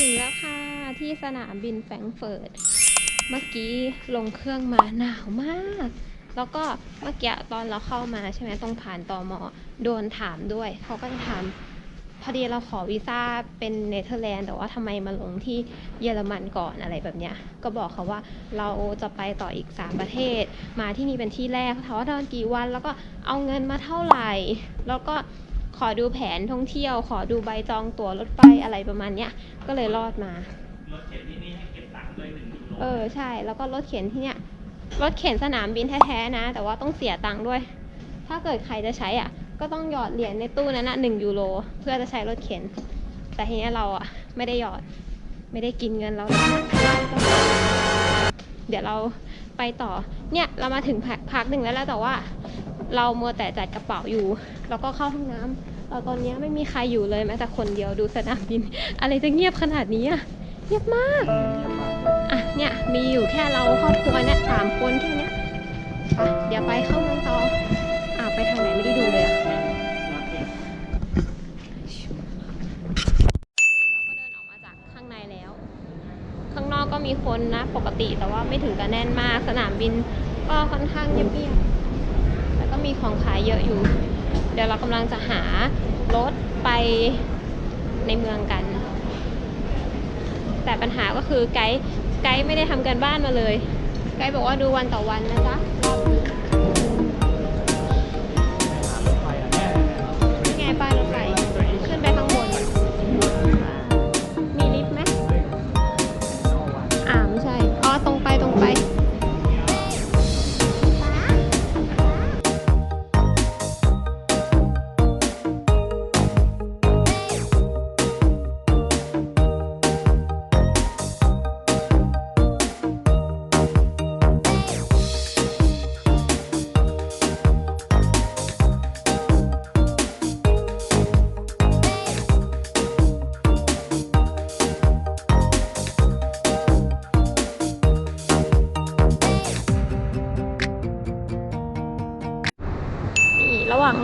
ถึงแล้วค่ะ ที่สนามบินแฟรงก์เฟิร์ต เมื่อกี้ลงเครื่องมาหนาวมาก แล้วก็เมื่อกี้ตอนเราเข้ามาใช่ไหมตรงผ่านตอมอโดนถามด้วย เขาก็จะถามพอดีเราขอวีซ่าเป็นเนเธอร์แลนด์แต่ว่าทำไมมาลงที่เยอรมันก่อนอะไรแบบเนี้ย ก็บอกเขาว่าเราจะไปต่ออีก 3 ประเทศ มาที่นี่เป็นที่แรกเขาถามว่าเดินกี่วัน แล้วก็เอาเงินมาเท่าไหร่ แล้วก็ ขอดูแผนท่องเที่ยว ขอดูใบจองตั๋วรถไฟอะไรประมาณเนี้ย ก็เลยรอดมา รถเข็นที่นี่ให้เก็บตังค์ด้วยหนึ่งยูโรเออใช่ แล้วก็รถเข็นที่เนี้ย รถเข็นสนามบินแท้ๆนะ แต่ว่าต้องเสียตังค์ด้วย ถ้าเกิดใครจะใช้อะ ก็ต้องหยอดเหรียญในตู้นั้นนะหนึ่งยูโร เพื่อจะใช้รถเข็น แต่ทีเนี้ยเราอะไม่ได้หยอด ไม่ได้กินเงินเรานะเดี๋ยวเราไปต่อ เนี่ยเรามาถึงพักพักหนึ่งแล้วแหละแต่ว่า เรามัวแต่จัดกระเป๋าอยู่ แล้วก็เข้าห้องน้ำเราตอนนี้ไม่มีใครอยู่เลยแม้แต่คนเดียวดูสนามบิน อะไรจะเงียบขนาดนี้อะเงียบมากอะเนี่ยมีอยู่แค่เราครอบครัวเนี่ยสามคนแค่นี้ยอะเดี๋ยวไปเข้าเมืองต่ออะไปทางไหนไม่ได้ดูเลยอะก็เดินออกมาจากข้างในแล้วข้างนอกก็มีคนนะปกติแต่ว่าไม่ถึงกับแน่นมากสนามบินก็ค่อนข้างเงียบๆ มีของขายเยอะอยู่ เดี๋ยวเรากำลังจะหารถไปในเมืองกัน แต่ปัญหาก็คือไกด์ไกด์ไม่ได้ทำกันบ้านมาเลย ไกด์บอกว่าดูวันต่อวันนะจ๊ะ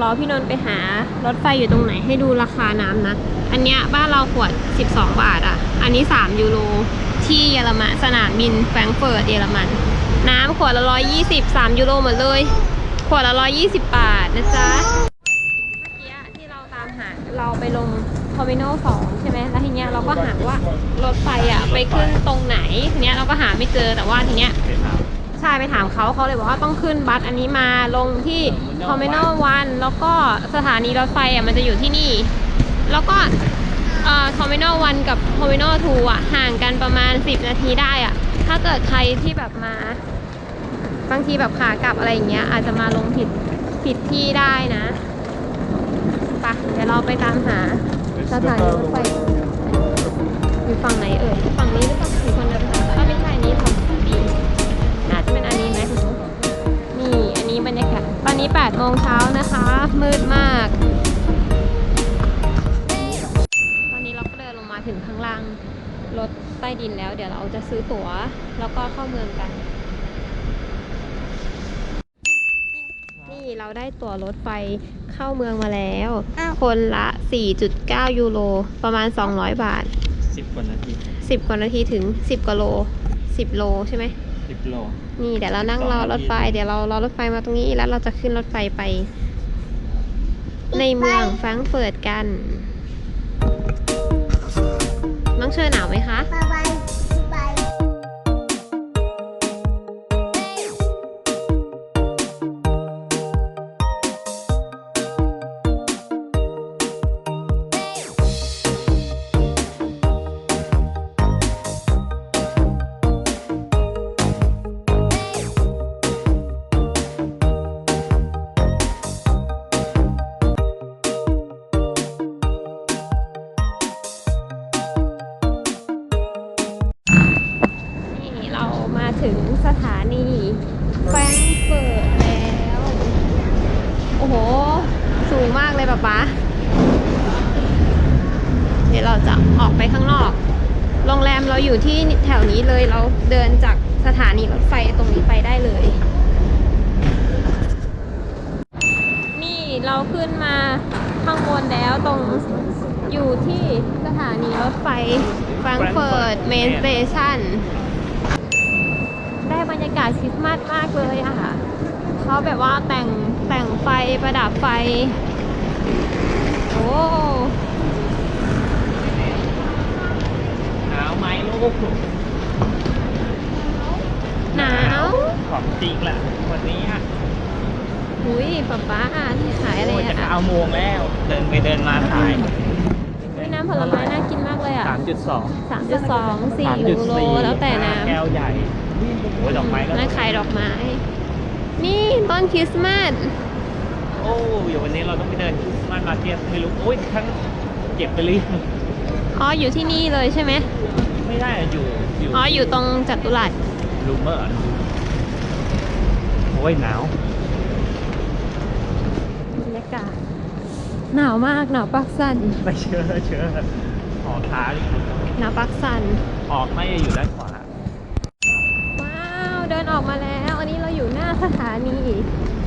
อพี่นนท์ไปหารถไฟอยู่ตรงไหนให้ดูราคาน้ำนะ อันเนี้ยบ้านเราขวด 12 บาทอะ อันนี้ 3 ยูโรที่เยอรมันสนามบินแฟรงเฟิร์ตเยอรมัน น้ำขวดละ 120 3 ยูโรหมดเลย ขวดละ 120 บาทนะจ๊ะ เมื่อกี้ที่เราตามหาเราไปลงทอร์มินอลสองใช่ไหมแล้วทีเนี้ยเราก็หาว่ารถไฟอะไปขึ้นตรงไหนทีเนี้ยเราก็หาไม่เจอแต่ว่าทีเนี้ย ใช่ไปถามเขาเขาเลยบอกว่าต้องขึ้นบัสอันนี้มาลงที่ Terminal 1แล้วก็สถานีรถไฟอะมันจะอยู่ที่นี่ แล้วก็เอ่อ Terminal 1กับ Terminal 2อะห่างกันประมาณ 10 นาทีได้อะถ้าเกิดใครที่แบบมา บางทีแบบขากลับอะไรอย่างเงี้ย อาจจะมาลงผิดผิดที่ได้นะไปะเดี๋ยวเราไปตามหาสถานีรถไฟอยู่ฝั่งไหนเอ่ยฝั่ง งเช้านะคะ มืดมาก ตอนนี้เราก็เดินลงมาถึงข้างล่างรถใต้ดินแล้ว เดี๋ยวเราจะซื้อตั๋ว แล้วก็เข้าเมืองกัน นี่เราได้ตั๋วรถไฟเข้าเมืองมาแล้ว คนละ 4.9 ยูโร ประมาณ 200 บาทสิบกว่านาที 10 กว่านาทีถึง 10กว่าโล 10 โลใช่ไหมสิบ โลนี่เดี๋ยวเรานั่งรอ12รถไฟ เดี๋ยวเรารอรถไฟมาตรงนี้แล้วเราจะขึ้นรถไฟไป ในเมืองแฟรงก์เฟิร์ตกัน น้องเชอหนาวไหมคะ อ้โห สูงมากเลยป๊าป๊าเดี๋ยวเราจะออกไปข้างนอก โรงแรมเราอยู่ที่แถวนี้เลย เราเดินจากสถานีรถไฟตรงนี้ไปได้เลย นี่เราขึ้นมาข้างบนแล้วตรงอยู่ที่สถานีรถไฟแฟรงเฟิร์ตเมนสเตชันได้บรรยากาศคริสต์มาสมากเลยอะค่ะ เขาแบบว่าแต่ง แต่งไฟประดับไฟ โอ้หนาวไหมลูกหนาวของจริงแหละวันนี้อะอุ้ยป๊าป๊าที่ขายอะไรโอ้ยจะอะเก้าโมงแล้ว เดินไปเดินมาขายอุ้ยน้ำผลไม้น่ากินมากเลยอะสามจุดสองสามจุดสองสี่ยูโรแล้วแต่น้ำแก้วใหญ่โอ้ยดอกไม้ก็น่าขายดอกไม้ นี่ต้นคริสต์มาสโอ้เดี๋ยววันนี้เราต้องไปเดินคริสต์มาสมาร์เก็ตไม่รู้โอ้ยทั้งเก็บไปหรือยังอ๋ออยู่ที่นี่เลยใช่ไหมไม่ได้อะอยู่อยู่อ๋ออยู่ตรงจัตุรัสลูเมอร์โอ้ยหนาวบรรยากาศหนาวมากหนาวปักสันไม่เชื่อเชื่อหอท้าดิหนาวปักสันออกไม่อยู่ด้านขวาว้าวเดินออกมาแล้ว อันนี้เราอยู่หน้าสถานี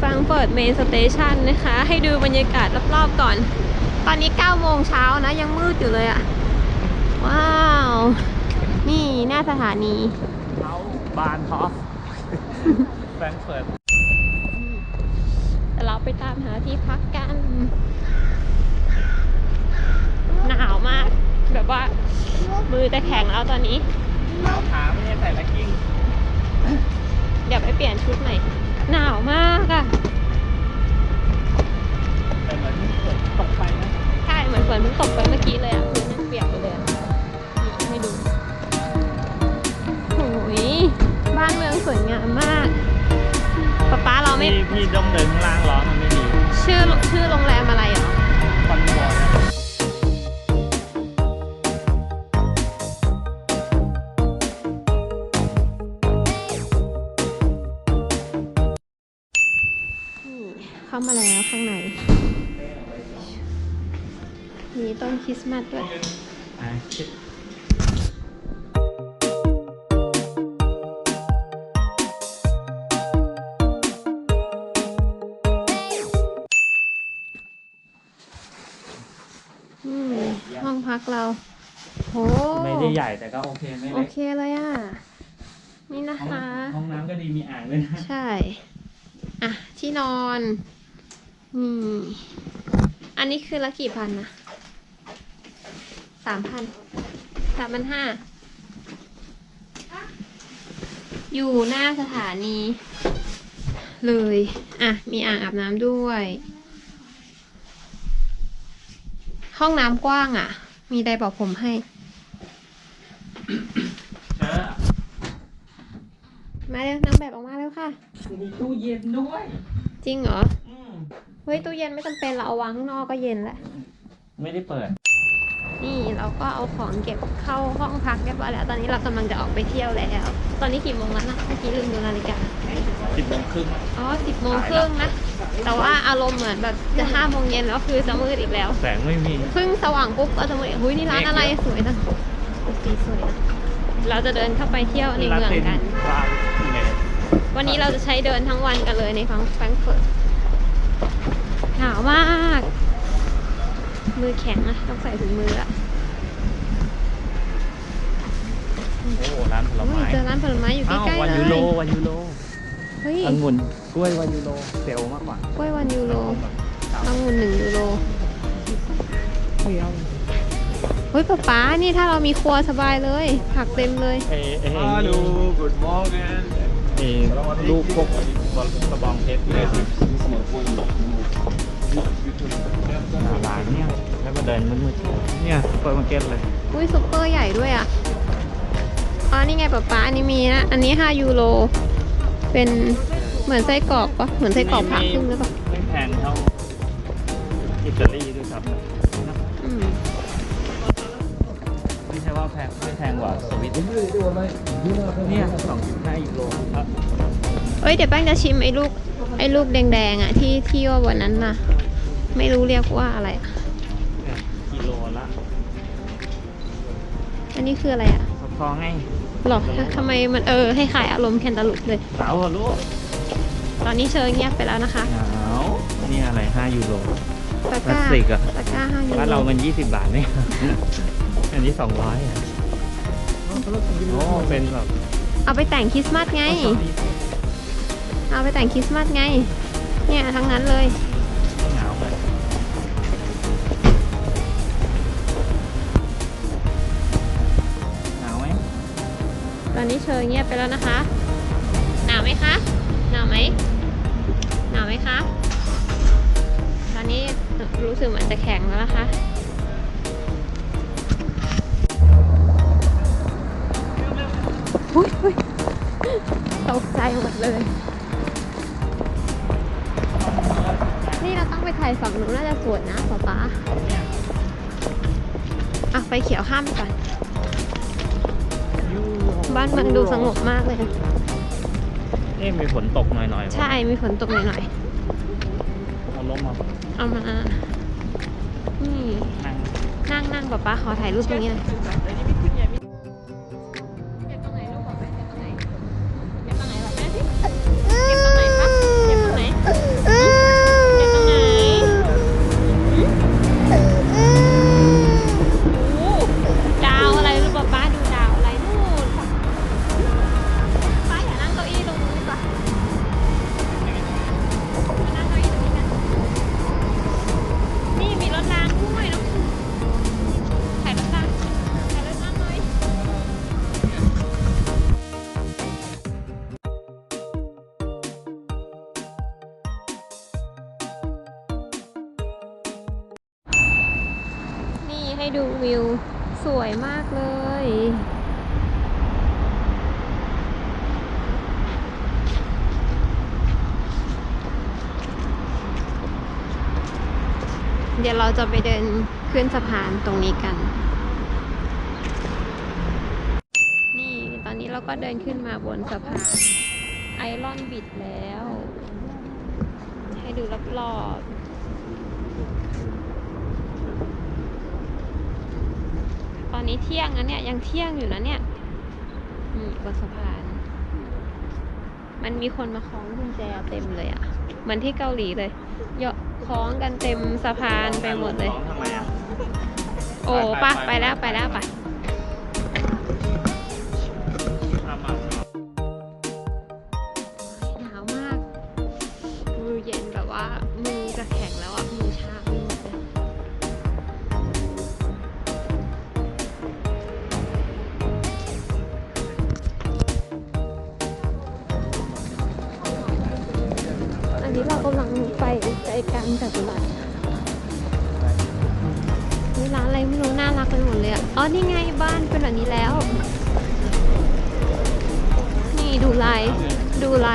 ฟรังเฟิร์ตเมนสเตชันนะคะ ให้ดูบรรยากาศรอบๆก่อน ตอนนี้9โมงเช้านะยังมืดอยู่เลยอะว้าว นี่หน้าสถานีเขาบานฮอฟแฟรงก์เฟิร์ตแต่เราไปตามหาที่พักกัน หนาวมาก แบบว่า มือจะแข็งแล้วตอนนี้เอาขาไม่ได้ใส่ละกิ้ง เดี๋ยวไปเปลี่ยนชุดใหม่ หนาวมากอะแต่เหมือนฝนตกไปนะ ใช่เหมือนฝนเพิ่งตกไปเมื่อกี้เลยอะพื้นยังเปียกอยู่เลยอะนี่ให้ดูโอ้ยบ้านเมืองสวยงามมากป๊าป๊าเราไม่พี่พี่ต้องเดินข้างล่างล้อมันไม่ดี ชื่อชื่อโรงแรมอะไรเหรอค ข้างใน มีต้นคริสต์มาสด้วยอะคิดอืมห้องพักเราโหไม่ได้ใหญ่แต่ก็โอเคไม่โอเล็กเคเลยอะ นี่นะห้องคะ ห้องน้ำก็ดีมีอ่างด้วยนะ ใช่ อะ ที่นอน นี่อันนี้คือละกี่พันนะสามพันสามพันห้า อยู่หน้าสถานี เลย อะ มีอ่างอาบน้ำด้วย ห้องน้ำกว้างอะ มีไดร์เป่าผมให้เจอมาเร็วนางแบบออกมาแล้วค่ะ มีตู้เย็นด้วย จริงเหรอ อืมเฮ้ยตู้เย็นไม่จำเป็นเราเอาวางข้างนอกก็เย็นแหละ ไม่ได้เปิด นี่เราก็เอาของเก็บเข้าห้องพักเรียบร้อยแล้ว ตอนนี้เรากำลังจะออกไปเที่ยวแล้ว ตอนนี้กี่โมงแล้วนะ เมื่อกี้ลืมดูนาฬิกา สิบโมงครึ่งอ๋อสิบโมงครึ่งนะ แต่ว่าอารมณ์เหมือนแบบจะห้าโมงเย็นแล้วคือจะมืดอีกแล้ว แสงไม่มีเพิ่งสว่างปุ๊บก็จะมืดอีกหุ้ยนี่ร้านอะไรสวยจังสีสวยนะเราจะเดินเข้าไปเที่ยวในเมืองกันลาเนสวันนี้เราจะใช้เดินทั้งวันกันเลยในฟังแฟรงก์เฟิร์ต หนาวมาก มือแข็งอะต้องใส่ถุงมืออะโอ้โหร้านผลอุ้ยไม้เจอร้านผลไม้อยู่ใกอ้าวล้ๆวันเลยูโรยวันยูโรเฮ้ยองุ่นกล้วยวันยูโรเซลล์มากกว่ากล้วยวันยูโรเก่าองุ่นหนึ่งยูโรเฮ้ยเอาเฮ้ยป๊าป๊า นี่ถ้าเรามีครัวสบายเลย ผักเต็มเลยเอเอ Hallo, good morgen. เอลูกพวกกระบองเพชรเลย ร้านเนี่ยแล้วมาเดินมืดๆเนี่ยเปิดมาร์เก็ตเลย อุ้ยซุปเปอร์ใหญ่ด้วยอะ อ๋อ นี่ไงป๊าป๊าอันนี้มีนะ อันนี้ 5 ยูโร เป็นเหมือนไส้กรอกปะเหมือนไส้กรอกผักครึ่งหรือเปล่าไม่แพงเท่าอิตาลีด้วยครับนะอืมไม่ใช่ว่าแพงไม่แพงกว่าสวิตเนี่ยสองจุดห้ายูโรครับเอ้ยเดี๋ยวแป้งจะชิมไอ้ลูกไอ้ลูกแดงๆอะที่ที่ว่าวันนั้นน่ะ ไม่รู้เรียกว่าอะไรอะเนี่ยกิโลละอันนี้คืออะไรอะพอไงหรอทำไมมันเออให้ขายอารมณ์แคนตาลูปเลยหนาวเหรอลูกตอนนี้เชิญเงียบไปแล้วนะคะหนาวนี่อะไรห้ายูโรตะพกลาร้าสติกอะตะกร้าห้ายูบ้านโรเรามัน20บาทเนี่ย อันนี้200อะโอ้เป็นแบบเอาไปแต่งคริสต์มาสไง เอาไปแต่งคริสต์มาสไง เนี่ยทั้งนั้นเลย อนนี้เชยเงียบไปแล้วนะคะ หนาวไหมคะ หนาวไหม หนาวไหมคะ ตอนนี้รู้สึกเหมือนจะแข็งแล้วนะคะหุยหุยตกใจหมดเลย นี่เราต้องไปถ่ายฝั่งนู้นน่าจะสวยนะป๊าป๊าอะไฟเขียวข้ามไปก่อน บ้านเมืองดูสงบมากเลย เอ๊ะมีฝนตกหน่อยๆใช่ มีฝนตกหน่อยเอาลมมาๆ เอามา นี่ นั่ง นั่งนั่งป๊าป๊าขอถ่ายรูปตรงนี้หน่อย ดี๋ยวเราจะไปเดินขึ้นสะพานตรงนี้กัน นี่ตอนนี้เราก็เดินขึ้นมาบนสะพานไอรอนบิดแล้ว ให้ดูรอบๆ ตอนนี้เที่ยงนะเนี่ยยังเที่ยงอยู่นะเนี่ยนี่บนสะพาน มันมีคนมาคล้องกุญแจเต็มเลยอะ่ะ เหมือนที่เกาหลีเลย เยอะ คล้องกันเต็มสะพานไปหมดเลยร้องทำไมอะโอ้ไปปะไปไปแล้วไปแล้วไป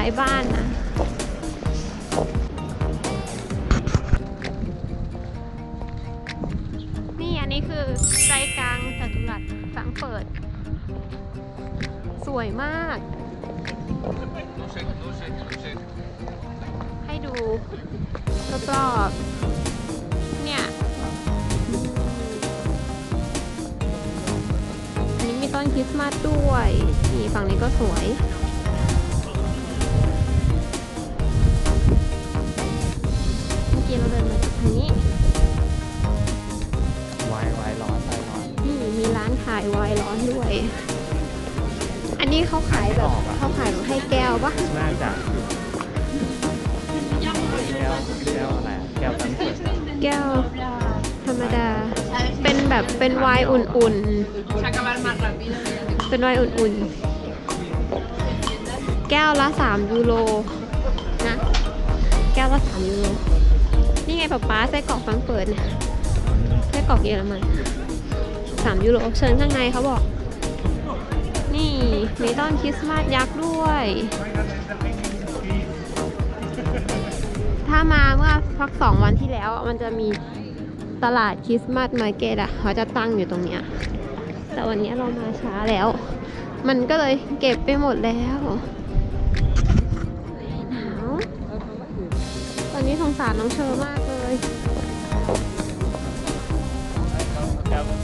ายบ้านนะ นี่อันนี้คือใจกลางจัตุรัสแฟรงเฟิร์ตสวยมาก ให้ดูรอบๆเนี่ย อันนี้มีต้นคริสต์มาสด้วย นี่ฝั่งนี้ก็สวยานขายไวน์ร้อนด้วย อันนี้เขาขายแบบเขาขายแบบให้แก้วปะน่าจะแก้วแก้วอะไรอะแก้วตั้งเปิดอะแก้วธรรมดา เป็นแบบเป็นไวน์อุ่นๆ เป็นไวน์อุ่นๆ แก้วละ 3 ยูโรนะ แก้วละ 3 ยูโร นี่ไงป๊าป๊าไส้กรอกฟังเปิดเนี่ยไส้กรอกเยอรมัน 3 ยูโรเชิญข้างในเขาบอก นี่มีต้นคริสต์มาสยักษ์ด้วย ถ้ามาเมื่อพักสองวันที่แล้วมันจะมีตลาดคริสต์มาสมาร์เก็ตอะ เขาจะตั้งอยู่ตรงเนี้ย แต่วันนี้เรามาช้าแล้ว มันก็เลยเก็บไปหมดแล้วหนาวตอนนี้สงสารน้องเชอมากเลยแ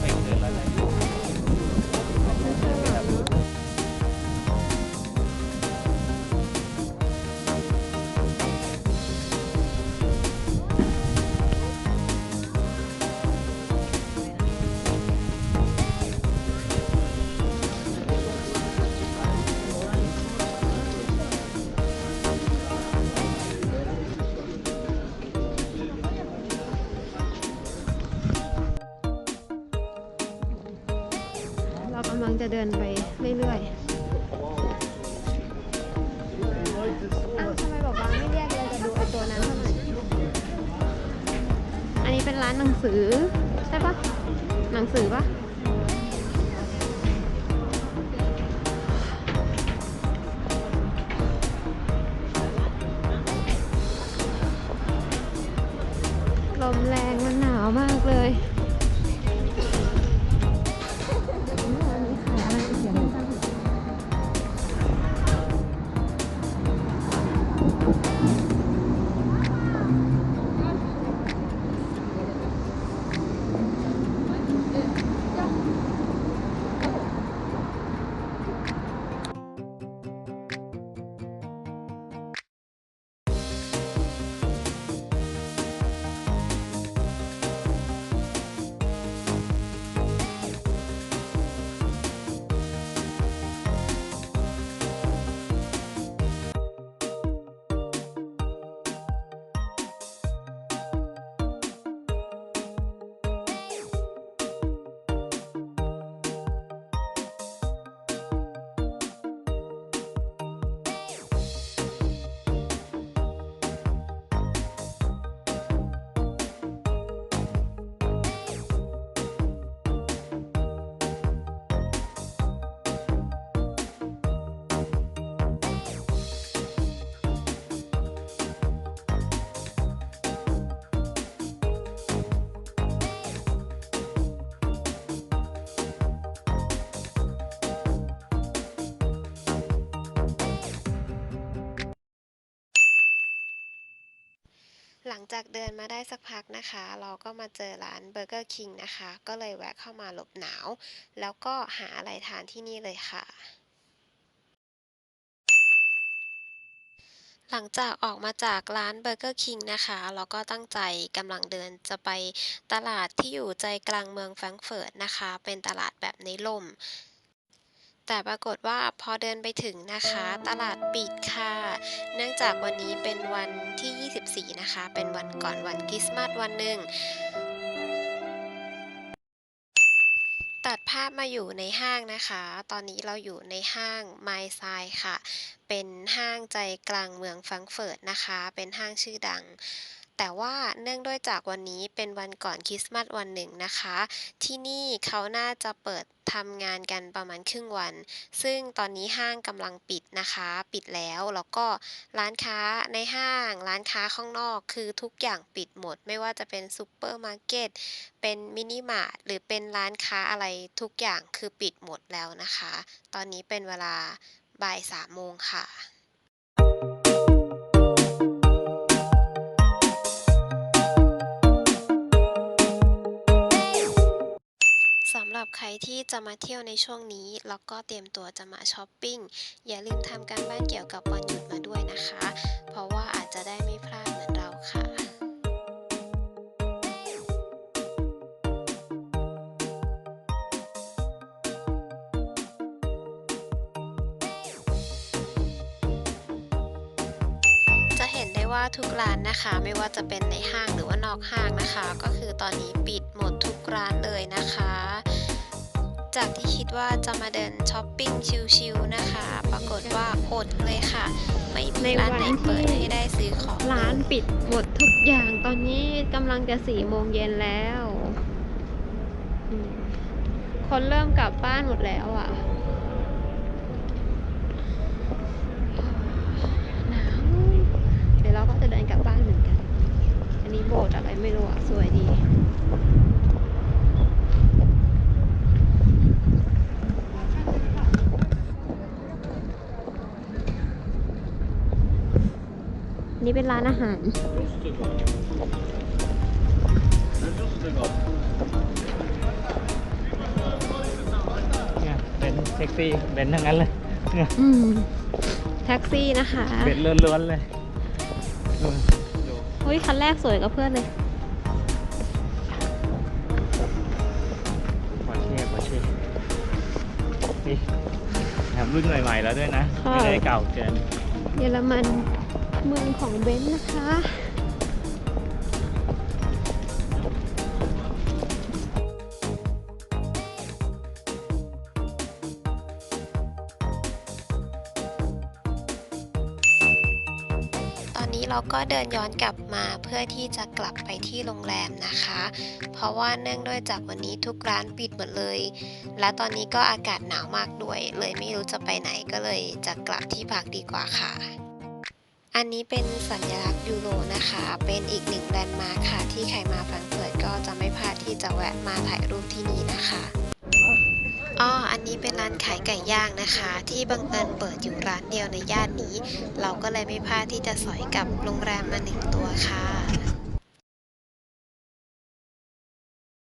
เดินไปเรื่อยๆอ้าวทำไมบอกว่าไม่เรียกเลยจะดูไอตัวนั้นทำไมอันนี้เป็นร้านหนังสือ ใช่ปะหนังสือปะ หลังจากเดินมาได้สักพักนะคะ เราก็มาเจอร้านเบอร์เกอร์คิงนะคะ ก็เลยแวะเข้ามาหลบหนาว แล้วก็หาอะไรทานที่นี่เลยค่ะ หลังจากออกมาจากร้านเบอร์เกอร์คิงนะคะเราก็ตั้งใจกำลังเดินจะไปตลาดที่อยู่ใจกลางเมืองแฟรงก์เฟิร์ตนะคะ เป็นตลาดแบบในร่ม แต่ปรากฏว่าพอเดินไปถึงนะคะ ตลาดปิดค่ะ เนื่องจากวันนี้เป็นวันที่ 24 นะคะ เป็นวันก่อนวันคริสต์มาสวันหนึ่งตัดภาพมาอยู่ในห้างนะคะ ตอนนี้เราอยู่ในห้างไมซ์ไซค่ะ เป็นห้างใจกลางเมืองแฟรงเฟิร์ตนะคะ เป็นห้างชื่อดัง แต่ว่าเนื่องด้วยจากวันนี้เป็นวันก่อนคริสต์มาสวันหนึ่งนะคะ ที่นี่เขาน่าจะเปิดทำงานกันประมาณครึ่งวัน ซึ่งตอนนี้ห้างกำลังปิดนะคะ ปิดแล้ว แล้วก็ร้านค้าในห้าง ร้านค้าข้างนอก คือทุกอย่างปิดหมด ไม่ว่าจะเป็นซูเปอร์มาร์เก็ต เป็นมินิมาร์ท หรือเป็นร้านค้าอะไรทุกอย่างคือปิดหมดแล้วนะคะ ตอนนี้เป็นเวลาบ่ายสามโมงค่ะ ใครที่จะมาเที่ยวในช่วงนี้ แล้วก็เตรียมตัวจะมาช้อปปิ้ง อย่าลืมทำการบ้านเกี่ยวกับวันหยุดมาด้วยนะคะ เพราะว่าอาจจะได้ไม่พลาดเหมือนเราค่ะจะเห็นได้ว่าทุกร้านนะคะไม่ว่าจะเป็นในห้างหรือว่านอกห้างนะคะ ก็คือตอนนี้ปิดหมดทุกร้านเลยนะคะ จากที่คิดว่าจะมาเดินช้อปปิ้งชิลๆนะคะ ปรากฏว่าอดเลยค่ะ ไม่มีร้านไหนเปิดให้ได้ซื้อของเลยร้านปิดหมดทุกอย่างตอนนี้กำลังจะสี่โมงเย็นแล้วอืมคนเริ่มกลับบ้านหมดแล้วอะหนาวเดี๋ยวเราก็จะเดินกลับบ้านเหมือนกัน อันนี้โบสถ์อะไรไม่รู้อะสวยดี นี่เป็นร้านอาหาร เนี่ยเป็นเซ็กซี่เป็นทั้งนั้นเลยเนี่ยอืมแท็กซี่นะคะเป็นล้วนๆเลยดูดูเฮ้ยคันแรกสวยกับเพื่อนเลย ปอร์เช่ปอร์เช่นี่แถมรุ่นใหม่ๆแล้วด้วยนะ ค่ะ ไม่ได้เก่าเกินเยอรมัน เมืองของเบนนะคะ ตอนนี้เราก็เดินย้อนกลับมาเพื่อที่จะกลับไปที่โรงแรมนะคะ เพราะว่าเนื่องด้วยจากวันนี้ทุกร้านปิดหมดเลย และตอนนี้ก็อากาศหนาวมากด้วย เลยไม่รู้จะไปไหนก็เลยจะกลับที่พักดีกว่าค่ะ อันนี้เป็นสัญลักษณ์ยูโรนะคะ เป็นอีกหนึ่งแลนด์มาร์คค่ะ ที่ใครมาฟังเฟิร์ตก็จะไม่พลาดที่จะแวะมาถ่ายรูปที่นี่นะคะอ้ออันนี้เป็นร้านขายไก่ย่างนะคะ ที่บังเอิญเปิดอยู่ร้านเดียวในย่านนี้ เราก็เลยไม่พลาดที่จะสอยกับโรงแรมมาหนึ่งตัวค่ะ